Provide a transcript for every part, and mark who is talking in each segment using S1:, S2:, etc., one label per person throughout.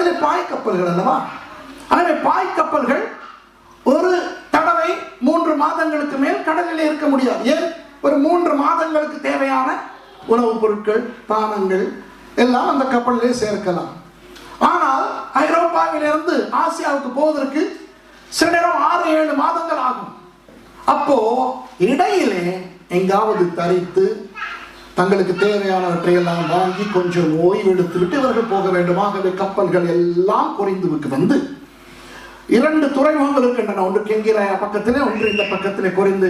S1: காலத்தில் பாய் கப்பல்கள் அல்லவா? ஆகவே பாய் கப்பல்கள் ஒரு தடவை மூன்று மாதங்களுக்கு மேல் கடலில் இருக்க முடியாது. ஏன்? ஒரு மூன்று மாதங்களுக்கு தேவையான உணவுப் பொருட்கள் பானங்கள் எல்லாம் அந்த கப்பலிலே சேர்க்கலாம். ஆனால் ஐரோப்பாவிலிருந்து ஆசியாவுக்கு போவதற்கு சில நேரம் ஆறு ஏழு மாதங்கள் ஆகும். அப்போ இடையிலே எங்காவது தரித்து தங்களுக்கு தேவையானவற்றை எல்லாம் வாங்கி கொஞ்சம் ஓய்வெடுத்து விட்டு இவர்கள் போக வேண்டும். ஆகவே கப்பல்கள் எல்லாம் குறைந்துவிட்டு வந்து இரண்டு துறைமுகங்கள் இருக்கின்றன. ஒன்று கெங்கிர பக்கத்திலே ஒன்று இந்த பக்கத்திலே குறைந்து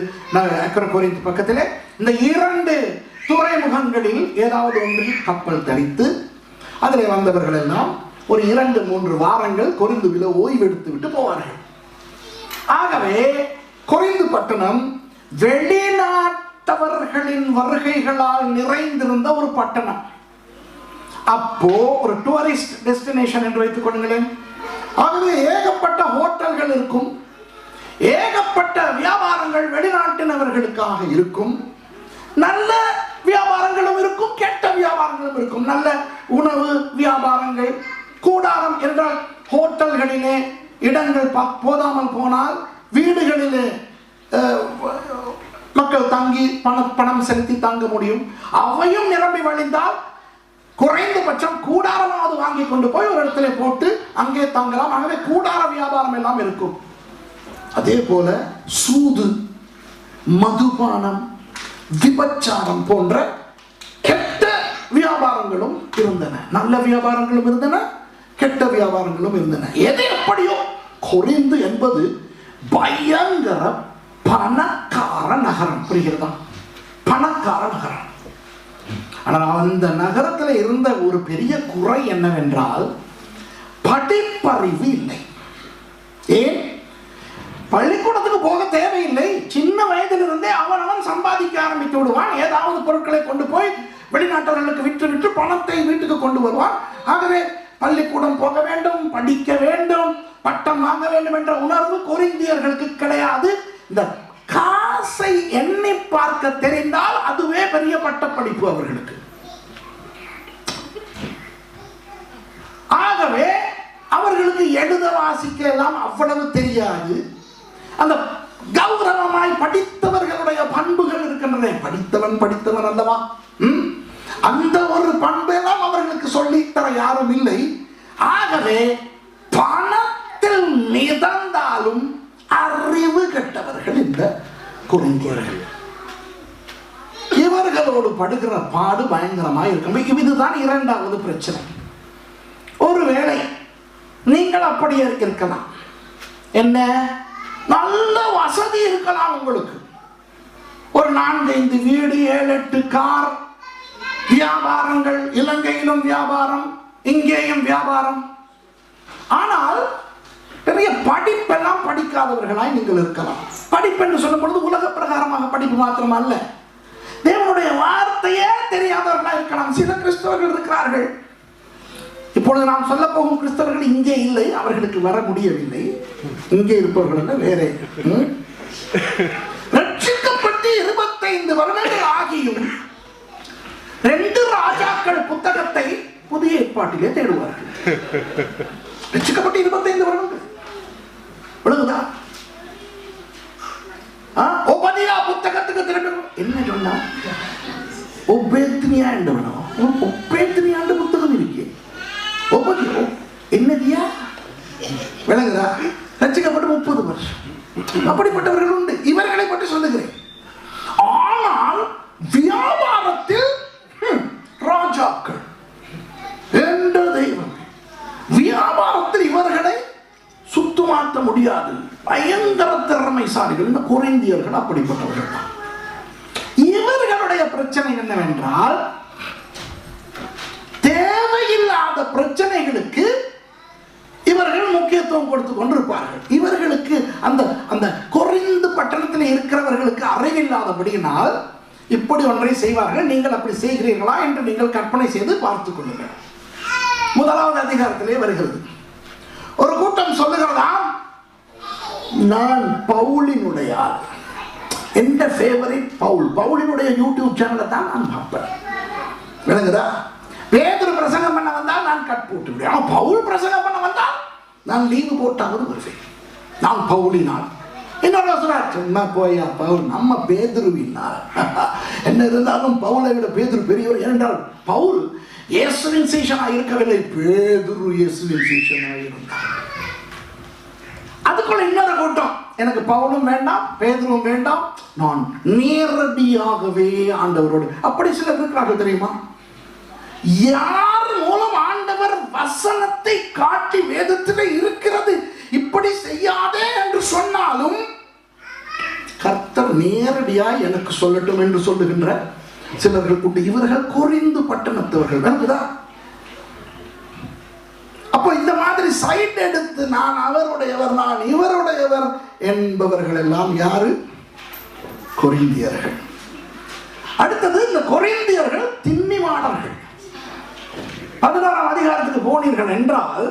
S1: அக்கறை குறைந்து பக்கத்திலே. இந்த இரண்டு துறைமுகங்களில் ஏதாவது ஒன்றில் கப்பல் தரித்து அதில் வந்தவர்கள் எல்லாம் ஒரு இரண்டு மூன்று வாரங்கள் கொரிந்துவில ஓய்வெடுத்து விட்டு போவார்கள். ஆகவே கொரிந்து பட்டணம் வெளிநாட்டவர்களின் வருகைகளால் நிறைந்திருந்த ஒரு பட்டணம். அப்போ ஒரு டூரிஸ்ட் டெஸ்டினேஷன் என்று வைத்துக் கொள்ளுங்களேன். ஆகவே ஏகப்பட்ட ஹோட்டல்கள் இருக்கும். ஏகப்பட்ட வியாபாரங்கள் வெளிநாட்டினவர்களுக்காக இருக்கும். நல்ல வியாபாரங்களும் இருக்கும் கெட்ட வியாபாரங்களும் இருக்கும். நல்ல உணவு வியாபாரங்கள் கூடாரம் என்றால் ஹோட்டல்களிலே இடங்கள் போதாமல் போனால் வீடுகளிலே மக்கள் தங்கி பண பணம் செலுத்தி தாங்க முடியும். அவையும் நிரம்பி வழிந்தால் குறைந்தபட்சம் கூடாரமாவது வாங்கி கொண்டு போய் ஒரு இடத்துல போட்டு அங்கே தங்கலாம். ஆகவே கூடார வியாபாரம் எல்லாம் இருக்கும். அதே போல சூது மதுபானம் விபச்சாரம் போன்ற கெட்ட வியாபாரங்களும் இருந்தன. நல்ல வியாபாரங்களும் இருந்தன கெட்ட வியாபாரங்களும் இருந்தன. எது எப்படியோ குறைந்து என்பது பயங்கர பண நகரம் புரிகிறதா? பணக்கார நகரம் ஆனால் அந்த நகரத்தில் இருந்த ஒரு பெரிய குறை என்னவென்றால் படிப்பறிவு இல்லை. ஏன்? பள்ளிக்கூடத்துக்கு போக தேவையில்லை. சின்ன வயதிலிருந்தே அவன் அவன் சம்பாதிக்க ஆரம்பித்து விடுவான். ஏதாவது பொருட்களை கொண்டு போய் வெளிநாட்டவர்களுக்கு விற்று விற்று பணத்தை வீட்டுக்கு கொண்டு வருவான். ஆகவே பள்ளிக்கூடம் போக வேண்டும் படிக்க வேண்டும் பட்டம் வாங்க வேண்டும் என்ற உணர்வு கொரிந்தியர்களுக்கு கிடையாது. இந்த மனசை எண்ணி பார்க்க தெரிந்தால் அதுவே பெரிய பட்டப்படிப்பு அவர்களுக்கு. ஆகவே அவர்களுக்கு எழுத வாசிக்க எல்லாம் அவ்வளவு தெரியாது. அந்த கௌரவமாய் படித்தவர்களுடைய பண்புகள் இருக்கின்றன. படித்தவன் படித்தவன் அல்லவா? அந்த ஒரு பண்பெல்லாம் அவர்களுக்கு சொல்லித்தர யாரும் இல்லை. ஆகவே பணத்தில் மிதந்தாலும் அறிவு கெட்டவர்கள் இந்த குறைந்தவர்கள் இவர்களோடு படுகிற பாடு பயங்கரமா இருக்கும். இதுதான் இரண்டாவது பிரச்சனை. ஒருவேளை நீங்கள் அப்படியே இருக்கலாம் என்ன? நல்ல வசதி இருக்கலாம் உங்களுக்கு. ஒரு நான்கு ஐந்து வீடு ஏழு எட்டு கார். வியாபாரங்கள் இலங்கையிலும் வியாபாரம் இங்கேயும் வியாபாரம். ஆனால் நிறைய படிப்பு படிக்காதவர்களாய் நீங்கள் இருக்கலாம். படிப்பு என்று சொல்லும் பொழுது உலக பிரகாரமாக படிப்பு மாத்திரம் அல்ல தேவனுடைய வார்த்தையே தெரியாதவர்களாக இருக்கலாம். சில கிறிஸ்தவர்கள் இருக்கிறார்கள். இப்பொழுது நாம் சொல்ல போகும் கிறிஸ்தவர்கள் இங்கே இல்லை அவர்களுக்கு வர முடியவில்லை. இங்கே இருப்பவர்கள் வேறே. ரட்சிக்கப்பட்டு இருபத்தைந்து வருடங்கள் ஆகியும் ரெண்டு ராஜாக்கள் புத்தகத்தை புதிய ஏற்பாட்டிலே தேடுவார்கள். ரட்சிக்கப்பட்டு இருபத்தைந்து வருடங்கள். அவ்வளவுதான். ஆ, புத்தகத்துக்கு திரும்ப என்ன சொன்னா? ஒப்பேத்தினியா என்று வேணும். புத்தகம் இருக்கு. உபதியோ என்னதியா? விளங்குதா? ரச்சிக்கப்பட்டு முப்பது வருஷம். அப்படிப்பட்டவர்கள் உண்டு. இவர்களை பற்றி சொல்லுகிறேன் ஆனால் வியாபாரத்தில் ஹம், ராஜாக்கள் என்ற தெய்வம் வியாபாரத்தில் இவர்களை முடியாது. பயங்கர திறமைசாலிகள் இந்த குறைந்தியர்கள் அப்படிப்பட்டவர்கள் தான். இவர்களுடைய பிரச்சனை என்னவென்றால் தேவையில்லாத பிரச்சனைகளுக்கு இவர்கள் முக்கியத்துவம் கொடுத்து கொண்டிருப்பார்கள். இவர்களுக்கு அந்த அந்த குறைந்து பட்டணத்தில் இருக்கிறவர்களுக்கு அறிவில்லாதபடியினால் இப்படி ஒன்றை செய்வார்கள். நீங்கள் அப்படி செய்கிறீர்களா என்று நீங்கள் கற்பனை செய்து பார்த்துக் கொள்ளுங்கள். முதலாவது அதிகாரத்திலே வருகிறது ஒரு கூட்டம் சொல்லுகிறதாம் நான் பவுலினுடைய எந்த ஃபேவரட் பவுல்? பவுலினுடைய யூடியூப் சேனலை தான் நான் பார்ப்பேன். விளங்குதா? பேதுரு பிரசங்கம் பண்ண வந்தால் நான் கட் போட்டு விடுவேன். ஆனால் பவுல் பிரசங்கம் பண்ண வந்தால் நான் லீவு போட்டாவது வருவேன். நான் பவுலினால். என்னோட சொல்றார் சும்மா போயா பவுல். நம்ம பேதுருவினால் என்ன இருந்தாலும் பவுலை விட பேதுரு பெரியவர். ஏனென்றால் பவுல் இயேசுவின் சீஷனாக இருக்கவில்லை. பேதுரு இயேசுவின் சீஷனாக இருந்தார். அதுக்குள்ள இன்னொரு கூட்டம். எனக்கு பவுலும் வேண்டாம் பேதுருவும் வேண்டாம். நான் நேரடியாகவே ஆண்டவரோடு. அப்படி சிலர் இருக்கிறார்கள் தெரியுமா? யார் மூலம் ஆண்டவர் வசனத்தை காட்டி வேதத்தில் இருக்கிறது? இப்படி செய்யாதே என்று சொன்னாலும் கர்த்தர் நேரடியாய் எனக்கு சொல்லட்டும் என்று சொல்லுகின்ற சிலர்கள் உண்டு. இவர்கள் குறிந்து பட்டணத்தவர்கள். விளங்குதா அப்போ இந்த மாதிரி சைட் நான் அவருடையவர் நான் இவருடையவர் என்பவர்கள் எல்லாம் யாரு? கொரிந்தியர்கள். அடுத்தது இந்த கொரிந்தியர்கள் திண்ணிமாடர்கள் பதினாறாம் அதிகாரத்துக்கு போனீர்கள் என்றால்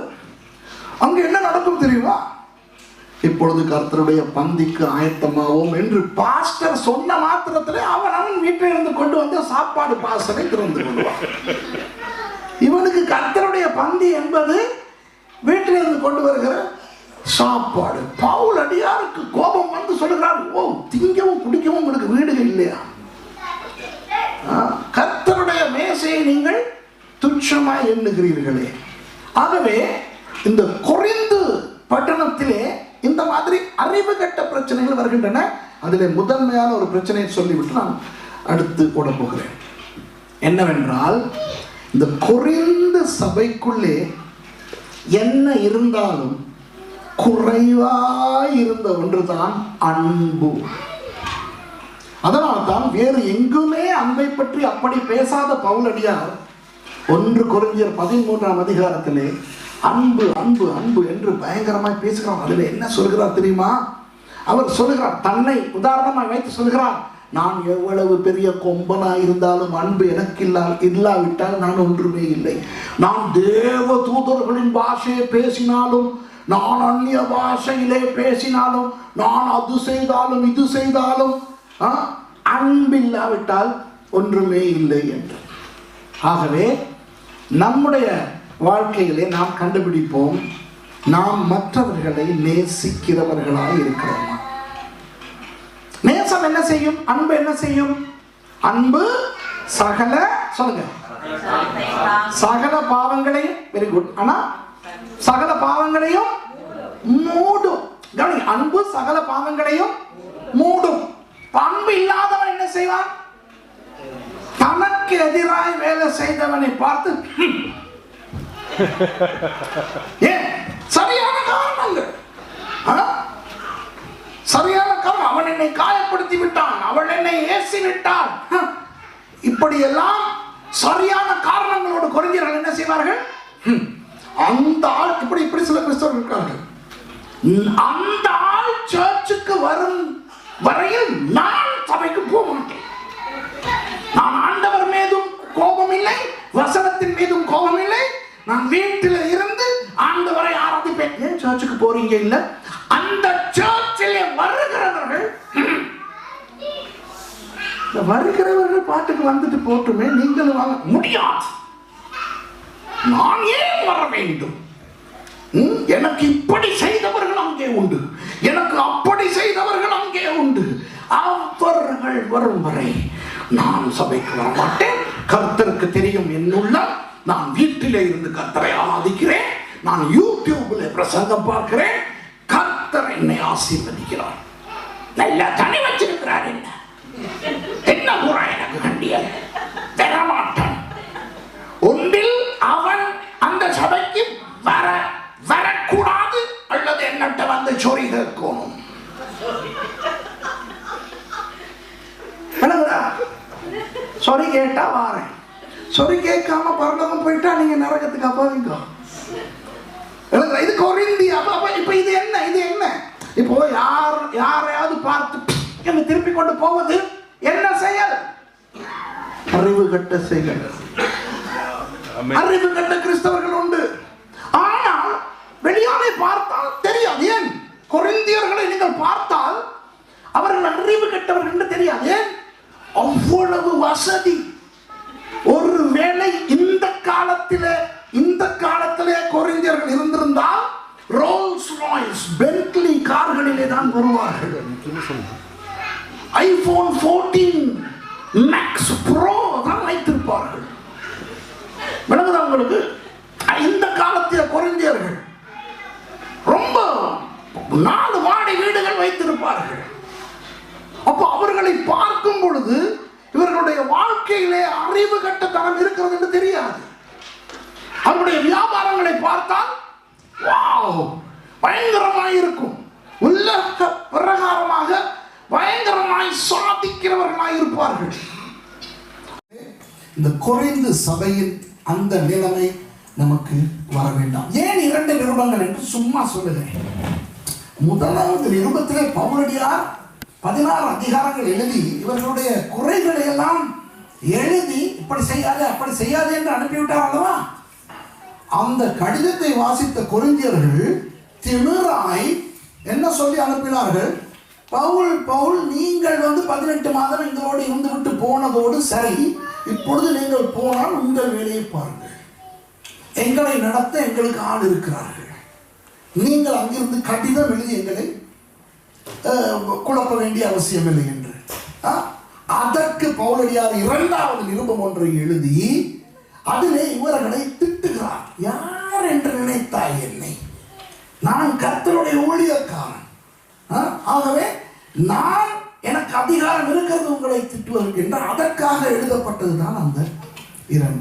S1: அங்கு என்ன நடக்கும் தெரியுமா? இப்பொழுது கர்த்தருடைய பந்திக்கு ஆயத்தமாவோம் என்று பாஸ்டர் சொன்ன மாத்திரத்திலே அவன் அவன் வீட்டில் இருந்து கொண்டு வந்து சாப்பாடு பாசனை திறந்து கொள்வான். இவனுக்கு கர்த்தருடைய பந்தி என்பது வீட்டிலிருந்து கொண்டு வருகிற சாப்பாடு. பவுல் அடியாருக்கு கோபம் வந்து சொல்லுகிறார் ஓ திங்கவும் குடிக்கவும் உங்களுக்கு வீடுகள் இல்லையா? கர்த்தருடைய மேசையை நீங்கள் துச்சமாய் எண்ணுகிறீர்களே. ஆகவே இந்த குறைந்து பட்டணத்திலே இந்த மாதிரி அறிவு கட்ட பிரச்சனைகள் வருகின்றன. அதில் முதன்மையான ஒரு பிரச்சனையை சொல்லிவிட்டு நான் அடுத்து போட போகிறேன். என்னவென்றால் இந்த குறைந்த சபைக்குள்ளே என்ன இருந்தாலும் குறைவாய் இருந்த ஒன்றுதான் அன்பு. அதனால் தான் வேறு எங்குமே அன்பை பற்றி அப்படி பேசாத பவுலடியார் ஒன்று குறைஞ்சர் பதிமூன்றாம் அதிகாரத்திலே அன்பு அன்பு அன்பு என்று பயங்கரமாய் பேசுகிறார். அதில் என்ன சொல்கிறார் தெரியுமா? அவர் சொல்கிறார் தன்னை உதாரணமாக வைத்து சொல்கிறார் நான் எவ்வளவு பெரிய கொம்பனா இருந்தாலும் அன்பு எனக்கு இல்லா இல்லாவிட்டால் நான் ஒன்றுமே இல்லை. நான் தேவ தூதர்களின் பாஷையை பேசினாலும் நான் அந்நிய பாஷையிலே பேசினாலும் நான் அது செய்தாலும் இது செய்தாலும் ஆ, அன்பில்லாவிட்டால் ஒன்றுமே இல்லை என்று. ஆகவே நம்முடைய வாழ்க்கையிலே நாம் கண்டுபிடிப்போம் நாம் மற்றவர்களை நேசிக்கிறவர்களாக இருக்கிறோம். நேசம் என்ன செய்யும்? அன்பு என்ன செய்யும்? அன்பு சகல சொல்லுங்க. சகல பாவங்களையும் வெரி குட் ஆனா சகல பாவங்களையும் மூடும். கவனி அன்பு சகல பாவங்களையும் மூடும். அன்பு இல்லாதவன் என்ன செய்வான்? தனக்கு எதிராய் வேலை செய்தவனை பார்த்து ஏன் சரியான காரணங்கள் ஆ? சரியான காரணம் அவன் என்னை காயப்படுத்தி விட்டான் அவள் என்னை ஏசி விட்டாள் இப்படியெல்லாம் சரியான காரணங்களோடு குறைஞ்சர்கள் என்ன செய்வார்கள்? அந்த ஆள் இப்படி இப்படி சில கிறிஸ்தவர்கள் இருக்கார்கள் அந்த ஆள் சர்ச்சுக்கு வரும் வரையில் நான் சபைக்கு போக மாட்டேன். நான் ஆண்டவர் மீதும் கோபம் இல்லை வசனத்தின் மீதும் கோபம் இல்லை நான் வீட்டில் இருந்து ஆண்டவரை ஆராதிப்பேன். ஏன் சர்ச்சுக்கு போறீங்க இல்லை அந்த சர்ச்சில் வருகிறவர்கள் ம், இந்த வருகிறவர்கள் பாட்டுக்கு வந்துட்டு போட்டுமே நீங்களும் வாங்க. முடியாது. நான் ஏன் வர வேண்டும்? எனக்கு இப்படி செய்தவர்கள் அங்கே உண்டு. எனக்கு அப்படி செய்தவர்கள் அங்கே உண்டு. அவர்கள் வரும் வரை நான் சபைக்கு வர மாட்டேன் கர்த்தருக்கு தெரியும் என்னுள்ள நான் வீட்டிலே இருந்து கர்த்தரை ஆராதிக்கிறேன். நான் யூடியூப்ல பிரசங்கம் பார்க்கிறேன். கர்த்தர் என்னை ஆசீர்வதிக்கிறார். நல்லா தனி வச்சிருக்கிறார் என்ன கூறா எனக்கு கண்டியல் தரமாட்டான் ஒன்றில் அவன் அந்த சபைக்கு வர வரக்கூடாது அல்லது என்னட்ட வந்து சொறி கேட்கணும் விளங்குதா? சொறி கேட்டா வாரேன் சொறி கேட்காம போயிட்டா நீங்க நரகத்துக்கு அப்பாவீங்க? இது கொரிந்தி அப்ப அப்ப இப்ப இது என்ன இது என்ன? இப்போ யார் யாரையாவது பார்த்து என்ன திருப்பி கொண்டு போவது என்ன செயல்? அறிவு கட்ட செயல். அறிவு கட்ட கிறிஸ்தவர்கள் உண்டு. ஆனால் வெளியாலே பார்த்தால் தெரியாது. ஏன்? கொரிந்தியர்களை நீங்கள் பார்த்தால் அவர்கள் அறிவு கெட்டவர்கள் என்று தெரியாது. ஏன்? அவ்வளவு வசதி. ஒருவேளை இந்த காலத்தில் இந்த காலத்திலே கொரிந்தியர்கள் இருந்திருந்தால் ரோல்ஸ் ராய்ஸ் பென்ட்லி கார்களிலே தான் வருவார்கள். ஐபோன் 14 மேக்ஸ் ப்ரோ தான் வைத்திருப்பார்கள். விளங்குதா உங்களுக்கு? இந்த காலத்தில் கொரிந்தியர்கள் ரொம்ப நாலு மாடி வீடுகள் வைத்திருப்பார்கள். அப்போ அவர்களை பார்க்கும் பொழுது இவர்களுடைய வாழ்க்கையிலே அறிவு கட்டத்தனம் இருக்கிறது என்று தெரியாது. அவருடைய வியாபாரங்களை பார்த்தால் வாவ் பயங்கரமாய் இருக்கும். உலக பிரகாரமாக பயங்கரமாய் சாதிக்கிறவர்களாய் இருப்பார்கள். இந்த குறைந்த சபையின் அந்த நிலைமை நமக்கு வர வேண்டாம். ஏன் இரண்டு நிருபங்கள் என்று சும்மா சொல்லுகிறேன்? முதலாவது நிருபத்திலே பவுலடியார் பதினாறு அதிகாரங்கள் எழுதி இவர்களுடைய குறைகளை எல்லாம் எழுதி இப்படி செய்யாதே அப்படி செய்யாதே என்று அனுப்பிவிட்டார் அல்லவா? அந்த கடிதத்தை வாசித்த குறிஞ்சியர்கள் திமிராய் என்ன சொல்லி அனுப்பினார்கள்? பவுல் பவுல் நீங்கள் வந்து பதினெட்டு மாதம் எங்களோடு இருந்து விட்டு போனதோடு சரி இப்பொழுது நீங்கள் போனால் உங்கள் வேலையை பாருங்கள். எங்களை நடத்த எங்களுக்கு ஆள் இருக்கிறார்கள். நீங்கள் அங்கிருந்து கடிதம் எழுதி எங்களை குழப்ப வேண்டிய அவசியம் இல்லை என்று. ஆ? அதற்கு பவுலடியார் இரண்டாவது நிருபம் ஒன்றை எழுதி அதிலே இவர்களை திட்டுகிறார். யார் என்று நினைத்தாய் என்னை? நான் கர்த்தருடைய ஊழியக்காரன். ஆ? ஆகவே நான் எனக்கு அதிகாரம் இருக்கிறது உங்களை திட்டுவதற்கு என்று அதற்காக எழுதப்பட்டதுதான் அந்த இரண்டு.